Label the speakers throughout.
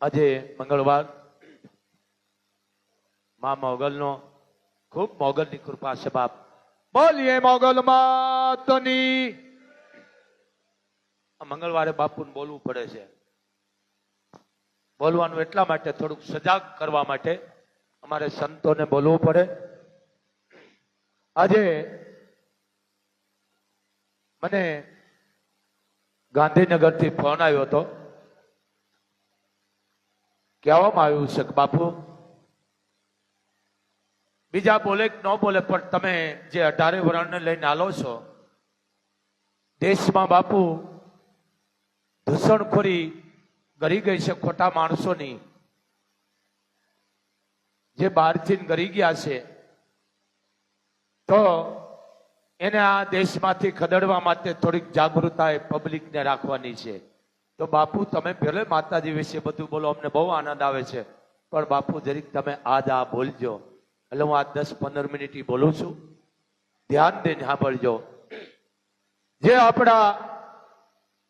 Speaker 1: આજે મંગળવાર મા મોગલનો ખૂબ મોગલની કૃપા છે બાપ. બોલીએ મોગલ માતની. મંગળવારે બાપુને બોલવું પડે છે. બોલવાનું એટલા માટે, થોડુંક સજાગ કરવા માટે અમારે સંતોને બોલવું પડે. આજે મને ગાંધીનગરથી ફોન આવ્યો હતો. કહેવામાં આવ્યું છે બાપુ, બીજા બોલે ન બોલે, પણ તમે જે અઢારે વરણને લઈને આલો છો, દેશમાં બાપુ દૂષણખોરી ગરી ગઈ છે ખોટા માણસોની. જે બહારથી ગરી ગયા છે, તો એને આ દેશમાંથી ખદેડવા માટે થોડીક જાગૃતતા એ પબ્લિકને રાખવાની છે. તો બાપુ, તમે ભલે માતાજી વિશે બધું બોલો, અમને બહુ આનંદ આવે છે. પણ બાપુ, જરીક તમે આજ આ બોલજો. એટલે હું આ દસ પંદર મિનિટ બોલું છું. ધ્યાન દઈને સાંભળજો. જે આપણા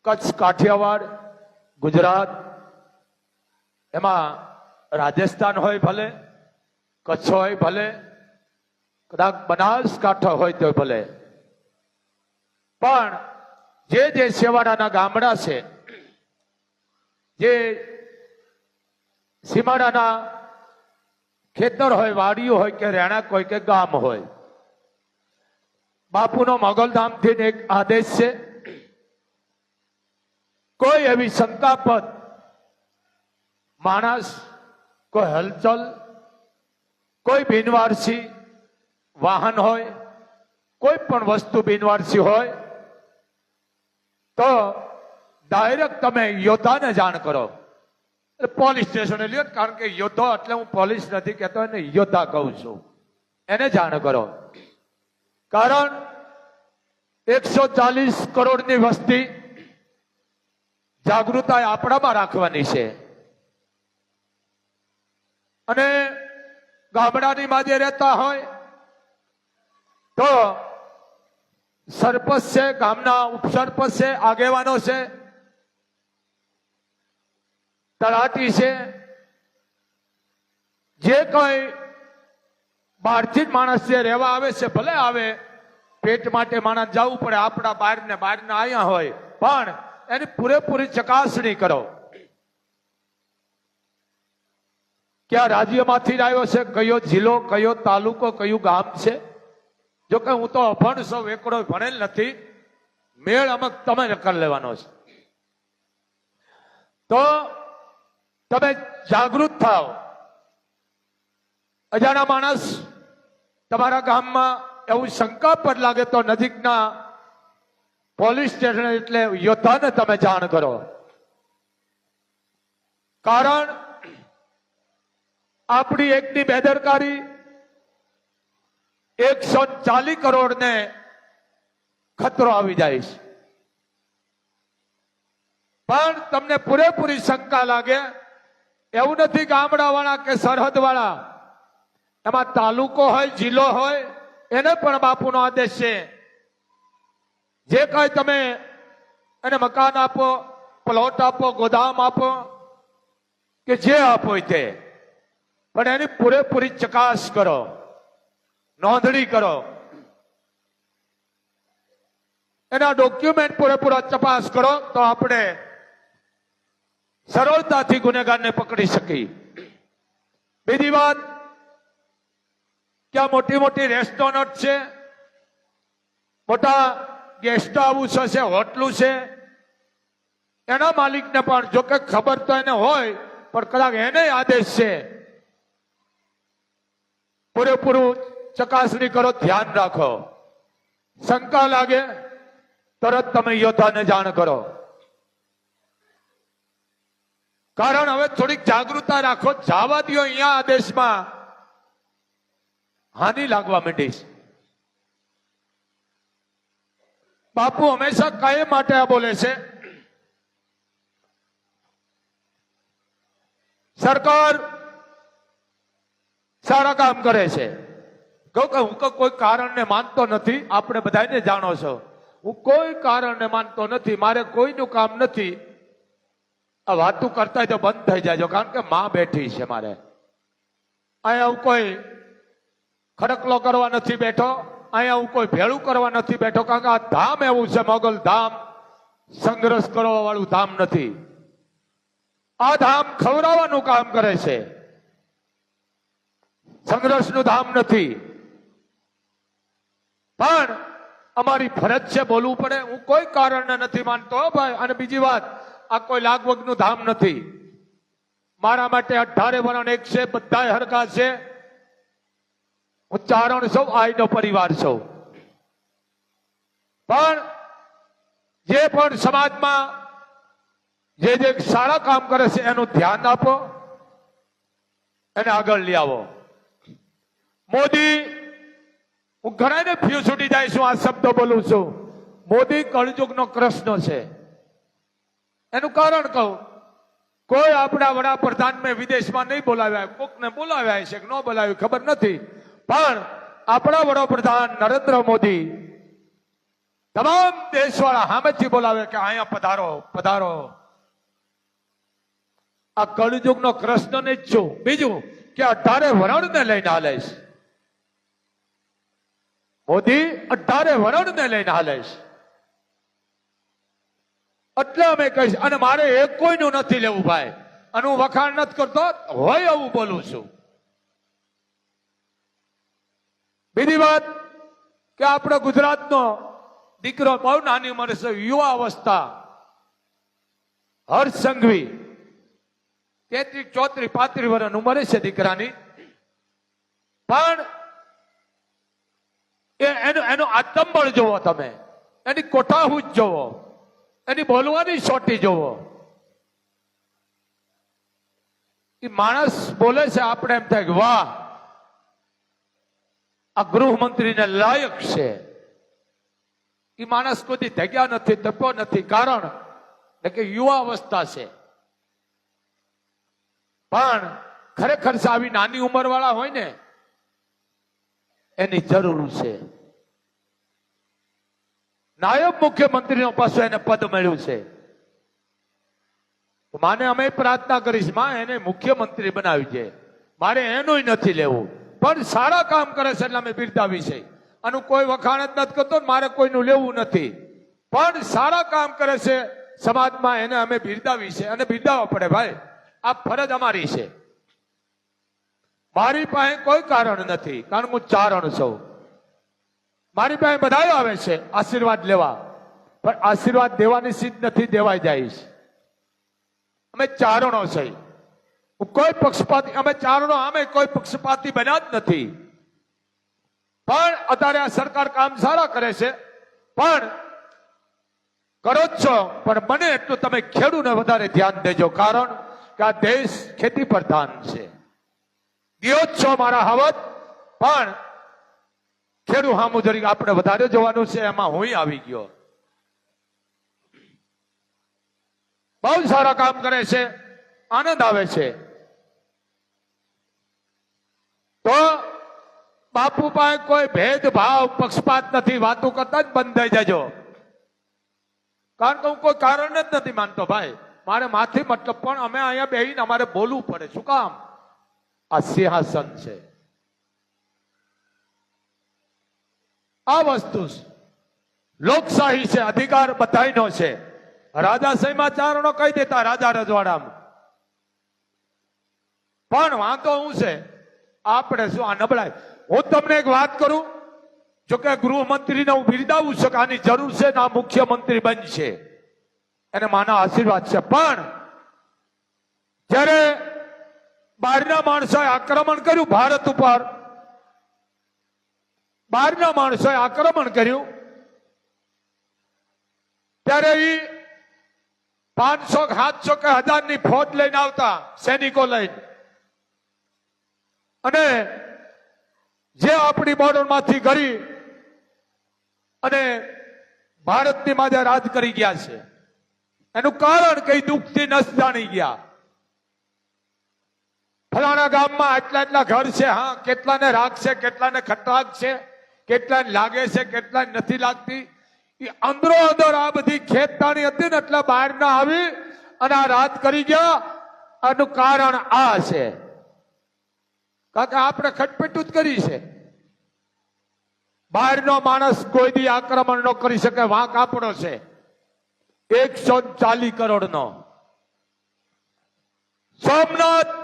Speaker 1: કચ્છ કાઠિયાવાડ, ગુજરાત, એમાં રાજસ્થાન હોય ભલે, કચ્છ હોય ભલે, કદાચ બનાસકાંઠા હોય તો ભલે. પણ જે જે સેવાડાના ગામડા છે જે સીમાડાના ખેતર હોય, વાડીઓ હોય કે રહેણાંક હોય કે ગામ હોય. બાપુનો મોગલધામથી એક આદેશ છે. કોઈ એવી શંકાપદ માણસ કોઈ હલચલ, કોઈ બિનવારસી વાહન હોય, કોઈ પણ વસ્તુ બિનવારસી હોય, તો ડાયરેક્ટ તમે યોદ્ધાને જાણ કરો. પોલીસ સ્ટેશને લ્યો કારણ કે યોદ્ધા એટલે હું પોલીસ નથી કહેતો, એને યોદ્ધા કહું છું. એને જાણ કરો. કારણ એકસો ચાલીસ કરોડની વસ્તી જાગૃતતા આપણામાં રાખવાની છે. અને ગામડાની માજે રહેતા હોય તો સરપંચ છે, ગામના ઉપસરપંચ છે, આગેવાનો છે તલાટી છે. જે કંઈ બહારથી જ માણસ જે રહેવા આવે છે, ભલે આવે, પેટ માટે માણસ જવું પડે, આપણા બહાર ને બહાર ને અહીંયા હોય, પણ એની પૂરેપૂરી ચકાસણી કરો. કયા રાજ્યમાંથી જ આવ્યો છે? કયો જિલ્લો, કયો તાલુકો, કયું ગામ છે? જો કે હું તો અભણ સૌ એકડો ભણેલ નથી, મેળ અમુક તમે કરી લેવાનો છે. તો તમે જાગૃત થાઓ. અજાણા માણસ તમારા ગામમાં એવું શંકા પર લાગે તો નજીકના પોલીસ સ્ટેશન એટલે યોદ્ધાને તમે જાણ કરો. કારણ આપણી એકની બેદરકારી એકસો ચાલીસ કરોડ ને ખતરો આવી જાય છે. પણ તમને પૂરેપૂરી શંકા લાગે એવું નથી ગામડા વાળા કે સરહદ વાળા એમાં તાલુકો હોય, જિલ્લો હોય, એને પણ બાપુનો આદેશ છે. જે કઈ તમે એને મકાન આપો પ્લોટ આપો, ગોદામ આપો, કે જે આપો તે. પણ એની પૂરેપૂરી ચકાસ કરો. નોંધણી કરો. એના ડોક્યુમેન્ટ પૂરેપૂરા તપાસ કરો તો આપણે સરળતાથી ગુનેગારને પકડી શકી. બીજી વાત, ક્યાં મોટી મોટી રેસ્ટોરન્ટ છે, મોટા ગેસ્ટ હાઉસ છે હોટલું છે, એના માલિકને પણ જો કે ખબર તો એને હોય, પણ કદાચ એને આદેશ છે. પૂરેપૂરું ચકાસણી કરો, ધ્યાન રાખો. શંકા લાગે, તરત તમે યોદ્ધાને જાણ કરો. કારણ હવે થોડીક જાગૃતતા રાખો. જવા દો અહીંયા આ દેશમાં હાનિ લાગવા માંડી છે બાપુ હંમેશા કઈ માટે આ બોલે છે. સરકાર સારા કામ કરે છે. કહું કે હું કોઈ કારણને માનતો નથી. આપણે બધાને જાણો છો. હું કોઈ કારણને માનતો નથી. મારે કોઈનું કામ નથી. આ વાતું કરતા તો બંધ થઈ જાય. કારણ કે માં બેઠી છે મારે. અહીંયા હું કોઈ ખડકલો કરવા નથી બેઠો. અહીંયા હું કોઈ ભેળું કરવા નથી બેઠો. કારણ કે આ ધામ એવું છે, મોગલ ધામ. સંઘર્ષ કરવા વાળું ધામ નથી. આ ધામ ખવડાવવાનું કામ કરે છે. સંઘર્ષનું ધામ નથી. પણ અમારી ફરજ છે બોલવું પડે. હું કોઈ કારણને નથી માનતો ભાઈ. અને બીજી વાત આ કોઈ લાગવગનું ધામ નથી. મારા માટે અઢારે વરણ એક છે બધા હરકા છે. હું ચારણ સૌ આઈનો પરિવાર સૌ પણ જે પણ સમાજમાં જે જે સારા કામ કરે છે, એનું ધ્યાન આપો એને આગળ લઈ આવો. મોદી, હું ઘણાને ફ્યુ છૂટી જાય છું, આ શબ્દો બોલું છું. મોદી કળયુગનો કૃષ્ણ છે. એનું કારણ કહું. કોઈ આપણા વડાપ્રધાન મેં વિદેશમાં નહીં બોલાવ્યા, કોકને બોલાવ્યા છે કે ન બોલાવ્યું, ખબર નથી. પણ આપણા વડાપ્રધાન નરેન્દ્ર મોદી તમામ દેશવાળા હામેથી બોલાવે કે અહીંયા પધારો પધારો. આ કળયુગનો કૃષ્ણને જ છું. બીજું કે અઢારે વરણને લઈને હાલે છે. મોદી અઢારે વરણને લઈને હાલે છે. એટલે અમે કહીશ, અને મારે એક કોઈનું નથી લેવું ભાઈ. અને હું વખાણ નથી કરતો, હોય એવું બોલું છું. બીજી વાત કે આપણો ગુજરાતનો દીકરો બહુ નાની ઉંમરે છે, યુવા અવસ્થા. હર્ષ સંઘવી, તેત્રીસ, ચોત્રીસ, પાંત્રીસ વર્ષ ઉંમરે છે દીકરાની. પણ એનું એનું આત્મબળ જોવો તમે. એની કોઠાહુજ જોવો. એની બોલવાની સોટી જોવો. એ માણસ બોલે છે, આપણે એમ થાય કે વાહ, આ ગૃહમંત્રીને લાયક છે. એ માણસ કોઈ ધગ્યા નથી તપ્યો નથી, કારણ કે યુવા અવસ્થા છે. પણ ખરેખર આવી નાની ઉંમર વાળા હોય ને, એની જરૂર છે. નાયબ મુખ્યમંત્રીનો પાછો એને પદ મળ્યું છે. માને અમે પ્રાર્થના કરીશ, માં એને મુખ્યમંત્રી બનાવી છે. મારે એનું નથી લેવું. પણ સારા કામ કરે છે એટલે અમે બિરદાવી છે. આનું કોઈ વખાણ જ નથી કરતો મારે કોઈનું લેવું નથી. પણ સારા કામ કરે છે સમાજમાં એને અમે બિરદાવી છે. અને બિરદાવવા પડે ભાઈ. આ ફરજ અમારી છે. મારી પાસે કોઈ કારણ નથી. કારણ હું ચારણ છું. મારી પાસે બધા આવે છે, આશીર્વાદ લેવા. પણ આશીર્વાદ દેવાની સીધ નથી દેવાઈ જાય અમે ચારણો છે. કોઈ પક્ષપાતી, અમે ચારણો અમે કોઈ પક્ષપાતી બન્યા જ નથી. પણ અત્યારે આ સરકાર કામ સારા કરે છે. પણ કરો જ છો, પણ મને એટલું તમે ખેડૂને વધારે ધ્યાન દેજો. કારણ કે આ દેશ ખેતી પ્રધાન છે. ગયો છો મારા હવત પણ ખેડૂ હામું જરીક આપણે વધારે જોવાનું છે, એમાં હું આવી ગયો. બહુ સારા કામ કરે છે, આનંદ આવે છે. તો બાપુ પાસે કોઈ ભેદભાવ, પક્ષપાત નથી, વાતો કરતા જ બંધ થઈ જજો. કારણ કે હું કોઈ કારણ જ નથી માનતો ભાઈ. મારે માથી મતલબ પણ અમે અહીંયા બેહીને અમારે બોલવું પડે. શું કામ? આ સિંહાસન છે. આ વસ્તુ લોકશાહી છે, અધિકાર બધાનો છે. રાજાશાહીમાં ચારણો કહી દેતા રાજા રજવાડામાં. પણ વાંધો શું છે? આપણે શું આ નબળાય હું તમને એક વાત કરું જો કે ગૃહમંત્રીને હું બિરદાવું છું કે આની જરૂર છે ને આ મુખ્યમંત્રી બનશે. એને માના આશીર્વાદ છે. પણ જ્યારે બહારના માણસોએ આક્રમણ કર્યું ભારત ઉપર બહારના માણસોએ આક્રમણ કર્યું. ત્યારે એ પાંચસો સાતસો કે હજારની ફોજ લઈને આવતા સૈનિકો લઈને. અને જે આપણી બોર્ડરમાંથી કરી અને ભારતની માજે રાજ કરી ગયા છે. એનું કારણ કઈ દુઃખથી નસ જાણી ગયા. ફલાણા ગામમાં આટલા આટલા ઘર છે, હા, કેટલાને રાગ છે, કેટલાને ખટરાગ છે. કેટલાને લાગે છે, કેટલા નથી લાગતી? એ અંદરો અંદર આ બધી ખેતતાણી હતી ને એટલે બહાર ના આવી અને આ રાત કરી ગયા. આનું કારણ આ છે. કારણ કે આપણે ખટપટું જ કરી છે. બહારનો માણસ કોઈ દી આક્રમણ ન કરી શકે, વાંક આપણો છે. એકસો ચાલીસ કરોડ નો સોમનાથ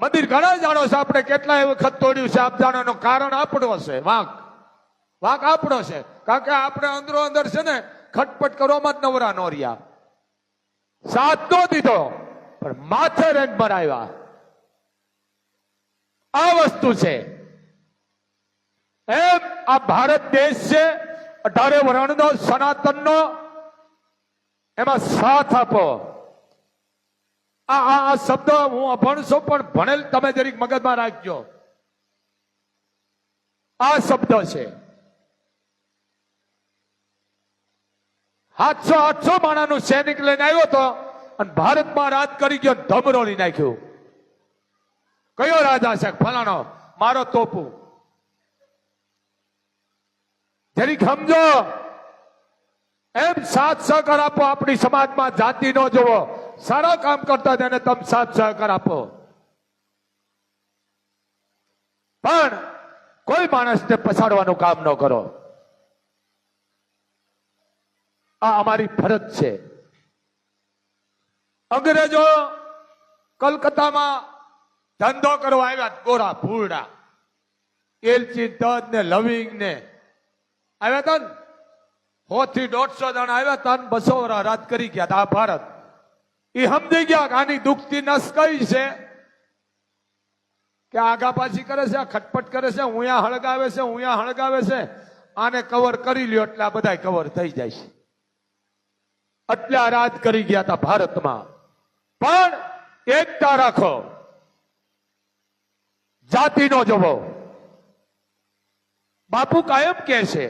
Speaker 1: મંદિર ઘણા જાણો છે, આપણે કેટલાય વખત તોડ્યું છે, આપ જાણોનું કારણ આપણો છે વાંક. વાંક આપણો છે. કારણ કે આપણે અંદરો અંદર છે ને, ખટપટ કરવામાં જ નવરા નો રહ્યા. સાથ નો દીધો, પણ માથે રેન્જ મરાવ્યા. આ વસ્તુ છે. એમ આ ભારત દેશ છે, અઢારે વર્ણનો, સનાતનનો, એમાં સાથ આપો. આ આ આ શબ્દ હું અભણ પણ ભણેલ તમે જરીક મગજમાં રાખજો. આ શબ્દ છે. સાતસો આઠસો માણાનું સૈનિક લઈને આવ્યો હતો અને ભારતમાં રાજ કરી ગયો ધમરોળી નાખ્યું. કયો રાજા છે? ફલાણો. મારો તોપુ. જરીક સમજો એમ સાથ સહકાર આપો, આપણી સમાજમાં જાતિ ન જોવો. સારા કામ કરતા તેને તમે સાથ સહકાર આપો. પણ કોઈ માણસને પછાડવાનું કામ ન કરો. આ અમારી ફરજ છે. અંગ્રેજો કલકત્તામાં ધંધો કરવા આવ્યા, ગોરા ભૂરડા, એલચી તજ ને લવિંગ ને. આવ્યા હતા ને? સો થી દોઢસો જણા આવ્યા હતા ને બસો રાજ કરી ગયા હતા ભારત. એ સમજી ગયા કે આની દુખતી નસ કઈ છે? કે આગા પાછી કરે છે ખટપટ કરે છે ઉયા હળગાવે છે ઉયા હળગાવે છે. આને કવર કરી લ્યો એટલે આ બધા કવર થઈ જાય છે. એટલે રાજ કરી ગયા હતા ભારતમાં. પણ એકતા રાખો. જાતિનો જવો. બાપુ કાયમ કે છે,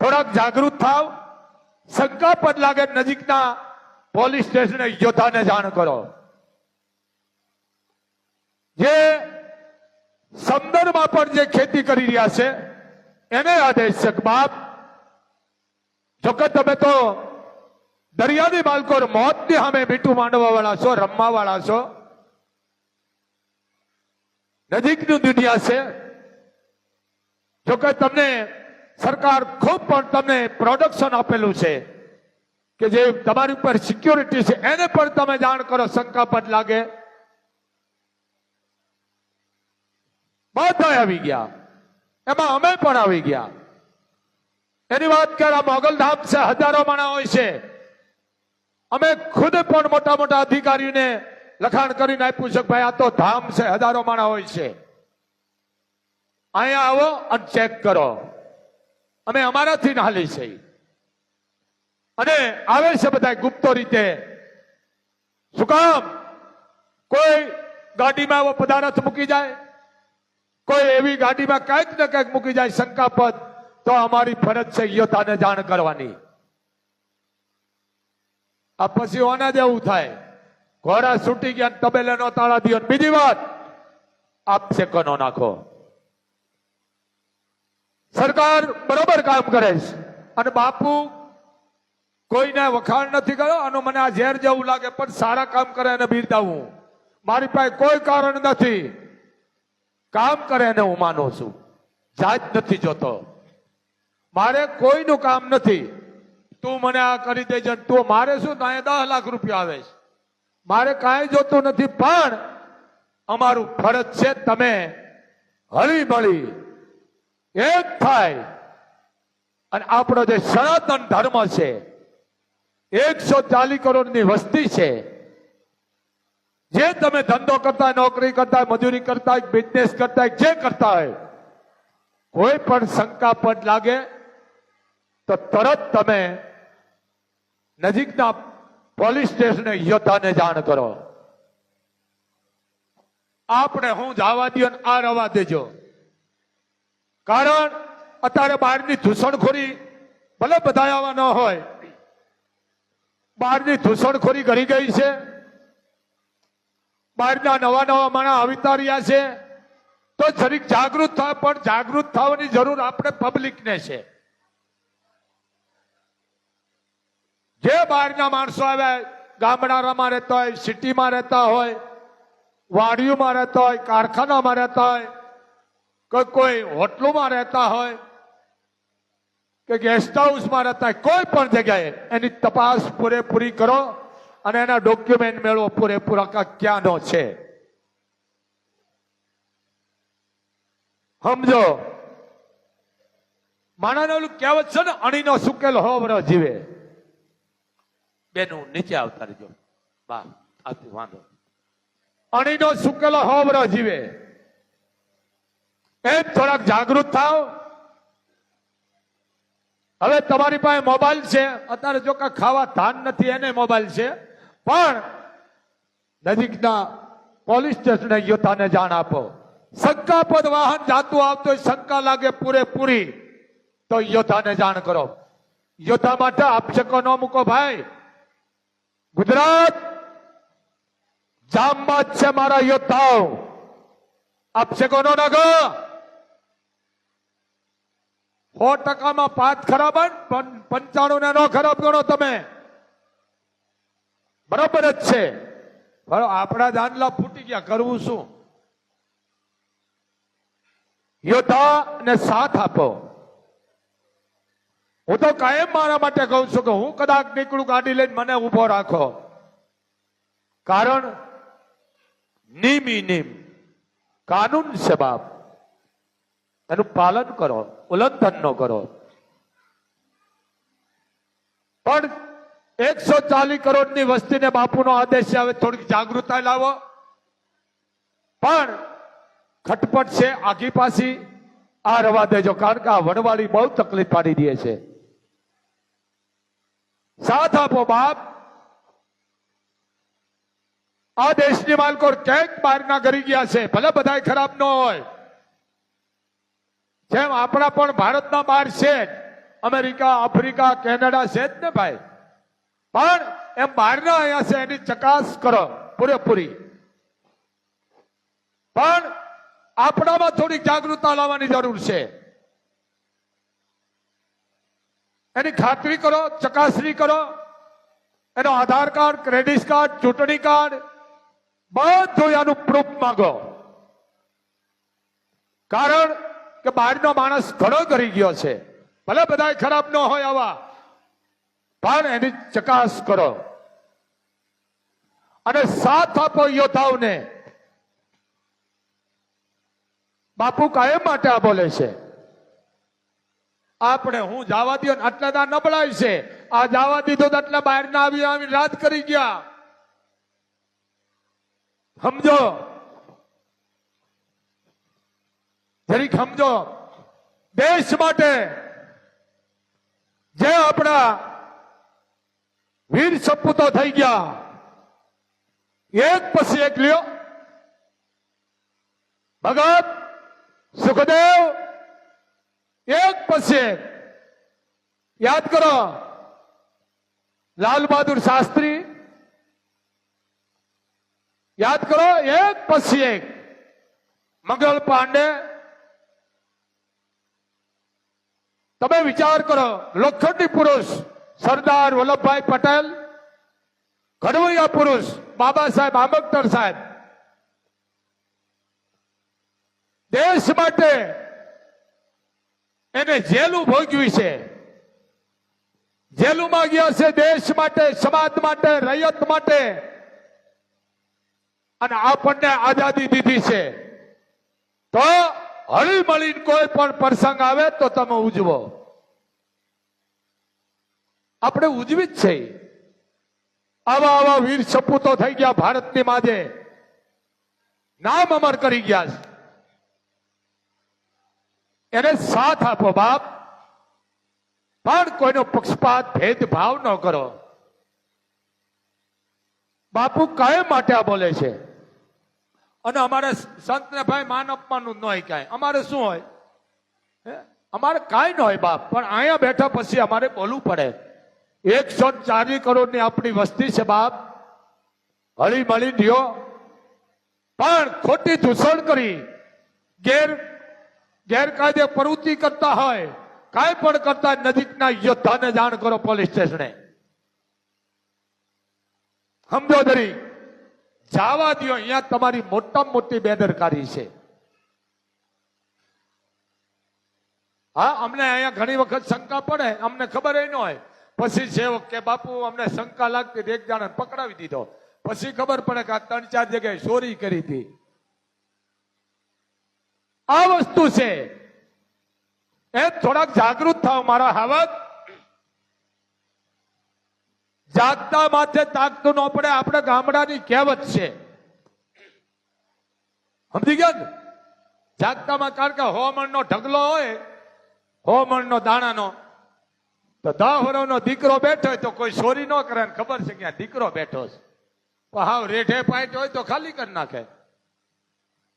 Speaker 1: થોડાક જાગૃત થાવ શંકાપદ લાગે નજીકના પોલીસ સ્ટેશને યોદ્ધાને જાણ કરો. જે સંદર્ભમાં પણ જે ખેતી કરી રહ્યા છે, એને આદેશ છે બાપ જોકે તમે તો દરિયાની બાળકો મોતની સામે મીઠું માંડવા વાળા છો, રમવા વાળા છો. નજીકની દુનિયા છે. જોકે તમને સરકાર ખૂબ પણ તમને પ્રોડક્શન આપેલું છે કે જે તમારી ઉપર સિક્યોરિટી છે, એને પણ તમે જાણ કરો શંકાપદ લાગે. બધા આવી ગયા. એમાં અમે પણ આવી ગયા. એની વાત કર આ મોગલધામ છે, હજારો માણા હોય છે. અમે ખુદ પણ મોટા મોટા અધિકારીઓને લખાણ કરીને આપ્યું છે ભાઈ, આ તો ધામ છે, હજારો માણા હોય છે. અહીંયા આવો અને ચેક કરો. અમે અમારાથી નાલી છે. અને આવે છે બધા ગુપ્તો રીતે. શું કામ? કોઈ ગાડીમાં પદાર્થ મૂકી જાય? કોઈ એવી ગાડીમાં કાંઈક ને કાંઈક મૂકી જાય, શંકાપદ. તો અમારી ફરજ છે યોદ્ધાને જાણ કરવાની. આ પછી ઓના જેવું થાય. ઘોડા છૂટી ગયા તબેલે નો તાળા દિયો બીજી વાત, આપ સેકનો નાખો. સરકાર બરોબર કામ કરે છે. અને બાપુ કોઈને વખાણ નથી કર્યો અને મને આ ઝેર જેવું લાગે, પણ સારા કામ કરે એને બિરદાવું મારી પાસે કોઈ કારણ નથી. કામ કરે એને હું માનું છું. જાત નથી જોતો. મારે કોઈનું કામ નથી. તું મને આ કરી દેજે તું મારે શું? તો અહીંયા દસ લાખ રૂપિયા આવે છે. મારે કાંઈ જોતું નથી, પણ અમારું ફરજ છે તમે હળી મળી એક થાય. અને આપણો જે સનાતન ધર્મ છે, એકસો ચાલીસ કરોડની વસ્તી છે. જે તમે ધંધો કરતા, નોકરી કરતા, મજૂરી કરતા બિઝનેસ કરતા, જે કરતા હોય, કોઈ પણ શંકાપદ લાગે તો તરત તમે નજીકના પોલીસ સ્ટેશને યોદ્ધાને જાણ કરો. આપણે હું જવા દો આ રવા દેજો. કારણ અત્યારે બહારની ધૂસણખોરી ભલે બધા આવા ન હોય, બહારની ધૂસણખોરી કરી ગઈ છે. બહારના નવા નવા માણસ અવિતા રહ્યા છે. તો જરીક જાગૃત થાય પણ જાગૃત થવાની જરૂર આપણે પબ્લિકને છે. જે બહારના માણસો આવ્યા
Speaker 2: ગામડામાં રહેતા હોય, સિટીમાં રહેતા હોય, વાડીઓમાં રહેતા હોય, કારખાનામાં રહેતા હોય કે કોઈ હોટલોમાં રહેતા હોય, કે ગેસ્ટ હાઉસમાં રહેતા હોય, કોઈ પણ જગ્યાએ એની તપાસ પૂરેપૂરી કરો અને એના ડોક્યુમેન્ટ મેળવો, પૂરેપૂરા ક્યાંનો છે. સમજો? માણાને ઓલું કહેવત છે ને, અણીનો સુકેલ હોવરો જીવે.
Speaker 1: બેનું નીચે આવતા રહેજો. બા આવતી વાંધો
Speaker 2: અણીનો સુકેલો હોવરો જીવે. એમ થોડાક જાગૃત થાવ. હવે તમારી પાસે મોબાઈલ છે. અત્યારે જો કાંઈ ખાવા ધાન નથી, એને મોબાઈલ છે. પણ નજીકના પોલીસ સ્ટેશને યોદ્ધાને જાણ આપો. શંકાપદ વાહન જાતું આવતું શંકા લાગે પૂરેપૂરી. તો યોદ્ધાને જાણ કરો. યોદ્ધા માટે આપશકો ન મૂકો ભાઈ. ગુજરાત જામમાં છે મારા યોદ્ધાઓ. આપશે નો નગો સો ટકામાં પાંચ ખરાબ પંચાણું ને નો ખરાબ ગણો તમે. બરાબર જ છે. પણ આપણા દાંડલા ફૂટી ગયા, કરવું શું? યોદ્ધા ને સાથ આપો. હું તો કાયમ મારા માટે કહું છું કે હું કદાચ નીકળું ગાડી લઈને મને ઊભો રાખો. કારણ નિમી નિમ, કાનૂન છે બાપ. એનું પાલન કરો ઉલ્લંઘન ન કરો. પણ એકસો ચાલીસ કરોડની વસ્તીને બાપુનો આદેશ હવે થોડીક જાગૃતતા લાવો. પણ ખટપટ છે, આગી પાછી આ રવા દેજો, કારણ કે આ વણવાળી બહુ તકલીફ પાડી દે છે. સાથ આપો બાપ આ દેશની માલકો ક્યાંક બહારના કરી ગયા છે ભલે બધા ખરાબ ન હોય જેમ આપણા પણ ભારતના બહાર છે અમેરિકા આફ્રિકા કેનેડા છે જ ને ભાઈ પણ એમ બહારના અહીંયા છે એની ચકાસ કરો પૂરેપૂરી પણ આપણામાં થોડીક જાગૃતતા લાવવાની જરૂર છે। એની ખાતરી કરો, ચકાસણી કરો. એનો આધાર કાર્ડ ક્રેડિટ કાર્ડ ચૂંટણી કાર્ડ, બધું એનું પ્રૂફ માંગો. કારણ કે બહારનો માણસ ઘણો કરી ગયો છે. ભલે બધા ખરાબ ન હોય આવા, પણ એની ચકાસ કરો. અને સાથ આપો યોદ્ધાઓને. બાપુ કાયમ માટે આ બોલે છે. આપણે હું જવા આટલા દા નબળાય છે. આ જવા તો આટલા બહાર ના આવી આવી રાત કરી ગયા. સમજો? જરીક સમજો? દેશ માટે જે આપણા વીર સપૂતો થઈ ગયા, એક પછી એક લ્યો. ભગત, સુખદેવ એક પછી એક યાદ કરો, લાલ બહાદુર શાસ્ત્રી. યાદ કરો, એક પછી એક. મંગળ પાંડે. તમે વિચાર કરો, લોખંડી પુરુષ સરદાર વલ્લભભાઈ પટેલ, ઘડવૈયા પુરુષ બાબા સાહેબ આંબેડકર સાહેબ. દેશ માટે એને જેલું ભોગવી છે. જેલુમાં ગયા છે દેશ માટે, સમાજ માટે, રૈયત માટે. અને આપણને આઝાદી દીધી છે. તો હળી કોઈ પણ પ્રસંગ આવે તો તમે ઉજવો. આપણે ઉજવી જ છે. આવા આવા વીર સપૂતો થઈ ગયા ભારતની માજે. નામ અમર કરી ગયા છે. એને સાથ આપો બાપ. પણ કોઈનો પક્ષપાત, ભેદભાવ ન કરો. બાપુ કાયમ માટે આ બોલે છે. અને અમારે સંતને ભાઈ માન અપમાનનું ન હોય કાંઈ. અમારે શું હોય? અમારે કાંઈ ન હોય બાપ. પણ અહીંયા બેઠા પછી અમારે બોલવું પડે. એકસો ચારી કરોડની આપણી વસ્તી છે બાપ. હળી મળી રહ્યો. પણ ખોટી દૂષણ કરી. ગેર ગેરકાયદે પ્રવૃત્તિ કરતા હોય, કાંઈ પણ કરતા નજીકના યોદ્ધાને જાણ કરો પોલીસ સ્ટેશને. સમજો દરી, જાવા દ્યો, અહીંયા તમારી મોટામાં મોટી બેદરકારી છે. હા, અમને અહીંયા ઘણી વખત શંકા પડે, અમને ખબર ન હોય. પછી સેવક કે બાપુ, અમને શંકા લાગતી એક જણાને પકડાવી દીધો. પછી ખબર પડે કે આ ત્રણ ચાર જગ્યાએ ચોરી કરી હતી. આ વસ્તુ છે. એ થોડાક જાગૃત થાવ મારા હાવક જાગતા માથે તાકતું ન પડે, આપણે ગામડાની કહેવત છે. સમજી ગયા ને? જાગતામાં કારણ કે હોમણનો ઢગલો હોય, હોમણનો દાણાનો, તો દાહોરો નો દીકરો બેઠો હોય તો કોઈ ચોરી ન કરે ખબર છે કે દીકરો બેઠો છે. હાવ રેઠે પાઇટ હોય તો ખાલી કરી નાખે.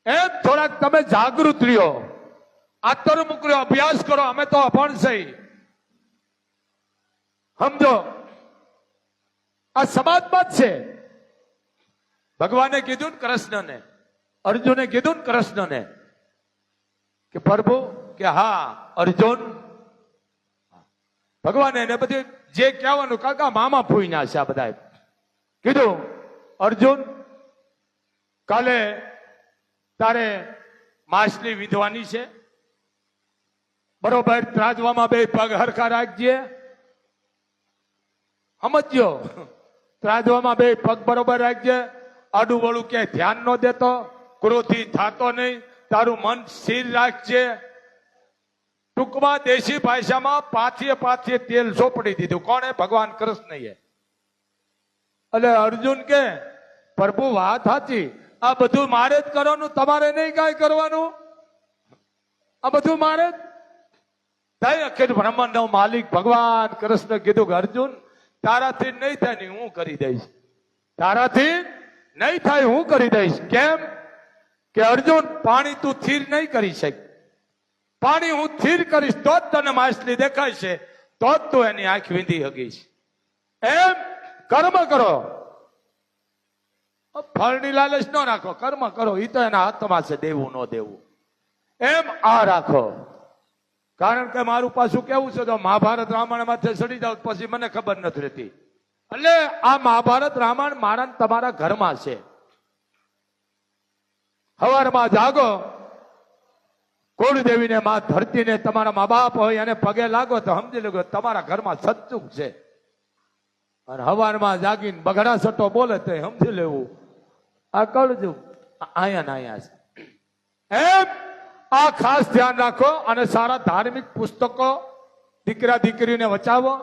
Speaker 2: એમ થોડાક તમે જાગૃત રહ્યો. આતર રહ્યો અભ્યાસ કરો, અમે તો અભણ સમજો? આ સમાજમાં છે. ભગવાને કીધું ને કૃષ્ણને, અર્જુને કીધું ને કૃષ્ણને, કે પ્રભુ, કે હા, અર્જુન. ભગવાને એને બધી જે કહેવાનું, કાકા મામા ફૂઈ ના છે આ બધા કીધું, અર્જુન, કાલે તારે માછલી વિધવાની છે? બરોબર, ત્રાજવામાં બે પગ હરખા રાખજે. સમજો ત્રાજવામાં બે પગ બરોબર રાખજે. આડું વળું ક્યાંય ધ્યાન ન દેતો, ક્રોધી થાતો નહીં, તારું મન સ્થિર રાખજે. ટૂંકમાં દેશી ભાષામાં પાથીએ પાથીએ તેલ ચોપડી દીધું. કોણે? ભગવાન કૃષ્ણએ. એટલે અર્જુન કે, પ્રભુ વાત સાચી. આ બધું મારે જ કરવાનું, તમારે નહીં કાંઈ કરવાનું. આ બધું મારે જ. બ્રહ્માંડનો માલિક ભગવાન કૃષ્ણ કીધું અર્જુન, તારાથી નહીં થાય ને હું કરી દઈશ. તારાથી નહીં થાય હું કરી દઈશ. કેમ? કે અર્જુન, પાણી તું થીર નહીં કરી શક. પાણી હું થીર કરીશ, તો જ તને માછલી દેખાય છે તો જ તું એની આંખ વીંધી હગીશ. એમ કર્મ કરો. ફળની લાલચ ન રાખો, કર્મ કરો એ તો એના હાથમાં છે, દેવું ન દેવું. એમ આ રાખો. કારણ કે મારું પાછું કેવું છે તો મહાભારત રામાયણ માથે ચડી જાવ, પછી મને ખબર નથી રહેતી. એટલે આ મહાભારત રામાયણ મારા તમારા ઘરમાં છે. હવારમાં જાગો. કુળદેવીને માં ધરતીને તમારા મા બાપ હોય અને પગે લાગો તો સમજી લો તમારા ઘરમાં સચ્ચુક છે. અને હવારમાં જાગીને બગડા સટ્ટો બોલે તો સમજી લેવું. આ કળજું અહીંયા ને આયા છે. એમ આ ખાસ ધ્યાન રાખો અને સારા ધાર્મિક પુસ્તકો દીકરા દીકરીને વચાવો.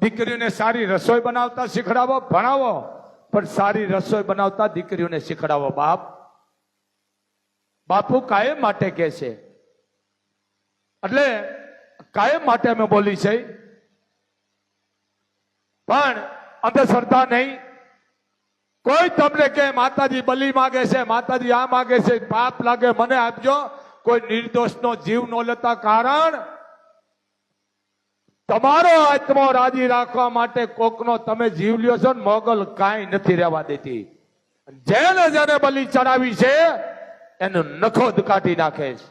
Speaker 2: દીકરીઓને સારી રસોઈ બનાવતા શીખડાવો ભણાવો. પણ સારી રસોઈ બનાવતા દીકરીઓને શીખડાવો બાપ. બાપુ કાયમ માટે કે છે. એટલે કાયમ માટે અમે બોલી છે. પણ અંધશ્રદ્ધા નહીં. કોઈ તમને કે માતાજી, બલી માગે છે, માતાજી, આ માગે છે, પાપ લાગે, મને આપજો. કોઈ નિર્દોષનો જીવ ન લેતા કારણ તમારો આત્મો રાજી રાખવા માટે કોકનો તમે જીવ લ્યો છો ને મોગલ કાંઈ નથી રહેવા દેતી. જેને જેને બલી ચડાવી છે, એનો નખો જ કાઢી નાખે છે.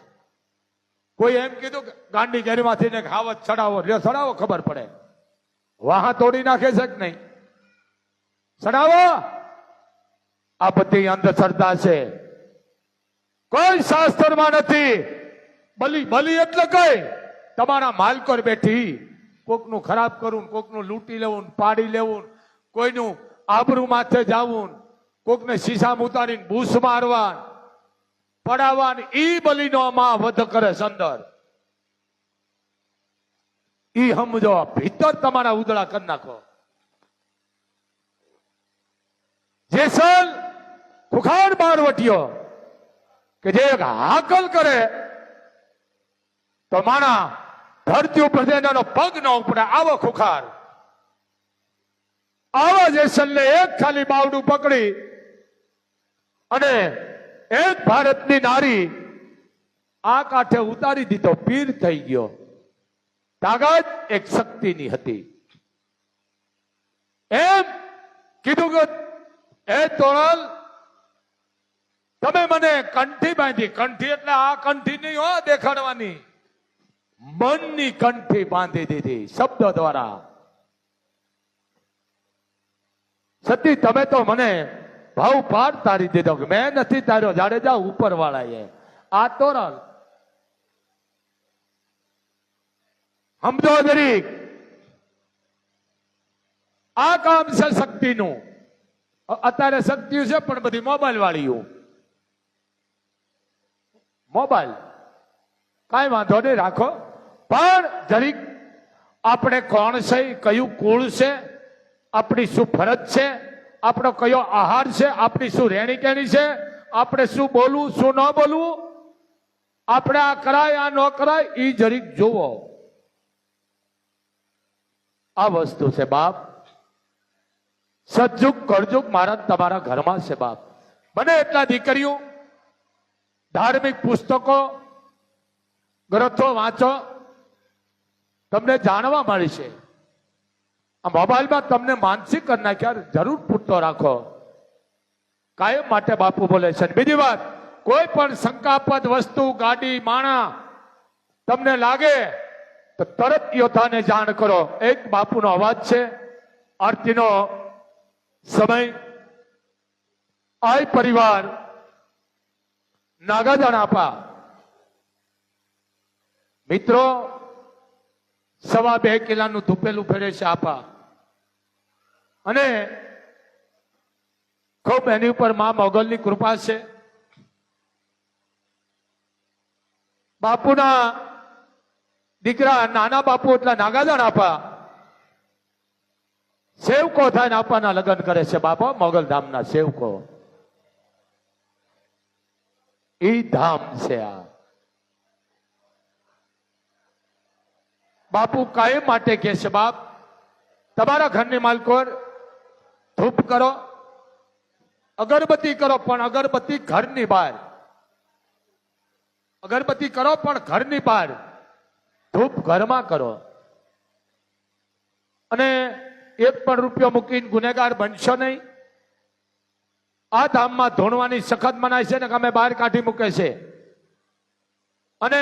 Speaker 2: કોઈ એમ કીધું કે, ગાંડી ઘેરમાંથી ને ખાવત ચડાવો. લ્યો, ચડાવો, ખબર પડે. વાહ તોડી નાખે છે કે નહીં? ચડાવો. આ બધી અંધશ્રદ્ધા છે. કોઈ શાસ્ત્રમાં નથી. બલી બલી એટલે કઈ? તમારા માલકોર બેઠી કોકનું ખરાબ કરવું કોકનું લૂંટી લેવું, પાડી લેવું, કોઈનું આબરૂ માથે જવું, કોકને શીશામાં ઉતારીને ભૂસ મારવા પડાવવા ને ઈ બલીનો માં વધ કરે સંદર ઈ સમજો, ભીતર તમારા ઉદળા કરી નાખો. જેસલ ખુખાર વટ્યો કે જે હાકલ કરે, તો માણા ધરતી ઉપર એનો પગ ન ઉપડે. આવો ખુખાર આવા જેસલને એક ખાલી બાવડું પકડી અને એક ભારતની નારી આ કાંઠે ઉતારી દીધો. પીર થઈ ગયો. તાકાત એક શક્તિની હતી. એમ કીધું કે એ તોરલ તમે મને કંઠી બાંધી, કંઠી એટલે આ કંઠી નહીં હો દેખાડવાની. મનની કંઠી બાંધી દીધી શબ્દ દ્વારા. સતી, તમે તો મને ભાવ પાર તારી દીધો કે મેં નથી તાર્યો જાડેજા ઉપર વાળાએ આ તોરણ સમજો દરેક આ કામ છે શક્તિનું. અત્યારે શક્તિ છે પણ બધી મોબાઈલ વાળીઓ મોબાઈલ. કાંઈ વાંધો નહીં, રાખો. પણ જરીક આપણે કોણ છે, કયું કુળ છે, આપણી શું ફરજ છે, આપણો કયો આહાર છે, આપણી શું રહેણી કેણી છે, આપણે શું બોલવું, શું ન બોલવું, આપણે આ કરાય, આ ન કરાય એ જરીક જુઓ. આ વસ્તુ છે, બાપ. સજ્જુગ કરજુગ મારા તમારા ઘરમાં છે, બાપ. મને એટલા દીકરીઓ ધાર્મિક પુસ્તકો, ગ્રંથો વાંચો, તમને જાણવા મળે છે. આ મોબાઈલમાં તમને માનસિક કરી નાખ્યા જરૂર પૂરતો રાખો. કાયમ માટે બાપુ બોલે છે. બીજી વાત, કોઈ પણ શંકાપદ વસ્તુ, ગાડી, માણા તમને લાગે, તો તરત યોદ્ધાને જાણ કરો. એક બાપુનો અવાજ છે, આરતીનો સમય. આય પરિવાર નાગાજણ આપા. મિત્રો, સવા બે કિલાનું ધૂપેલું ફેરે છે આપા. અને ખૂબ એની ઉપર મા મોગલની કૃપા છે. બાપુના દીકરા નાના બાપુ એટલે નાગાજણ આપા. સેવકો થાય ને આપાના લગ્ન કરે છે બાપા, મોગલ ધામના સેવકો. ઈ ધામ છે આ. બાપુ કાયમ માટે કે છે, બાપ, તમારા ઘરની માલકોર ધૂપ કરો, અગરબત્તી કરો, પણ અગરબત્તી ઘરની બહાર. અગરબત્તી કરો, પણ ઘરની બહાર. ધૂપ ઘરમાં કરો. અને એક પણ રૂપિયો મૂકીને ગુનેગાર બનશો નહીં. આ ધામમાં ધોણવાની સખત મનાય છે ને અમે બહાર કાઢી મૂકે છે. અને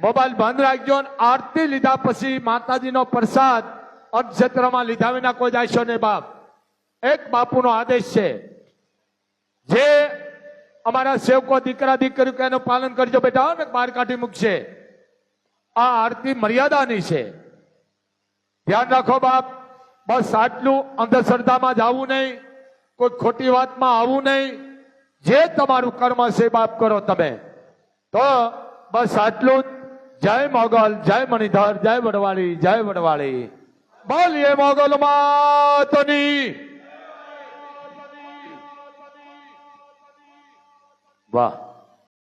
Speaker 2: મોબાઈલ બંધ રાખજો આરતી લીધા પછી માતાજીનો પ્રસાદ અર્ધક્ષેત્રમાં લીધા વિના કોઈ જાયશો નહીં બાપ. એક બાપુનો આદેશ છે. જે અમારા સેવકો દીકરા દીકરી કે એનું પાલન કરજો બેટા ને બહાર કાઢી મૂકશે. આ આરતી મર્યાદાની છે. ધ્યાન રાખો બાપ. બસ આટલું અંધશ્રદ્ધામાં જવું નહીં. કોઈ ખોટી વાતમાં આવવું નહીં. જે તમારું કર્મ છે બાપ કરો તમે. તો બસ આટલું જય મોગલ, જય મણિધર, જય વડવાળી જય વડવાળી. બોલીએ મોગલ માતની. વાહ.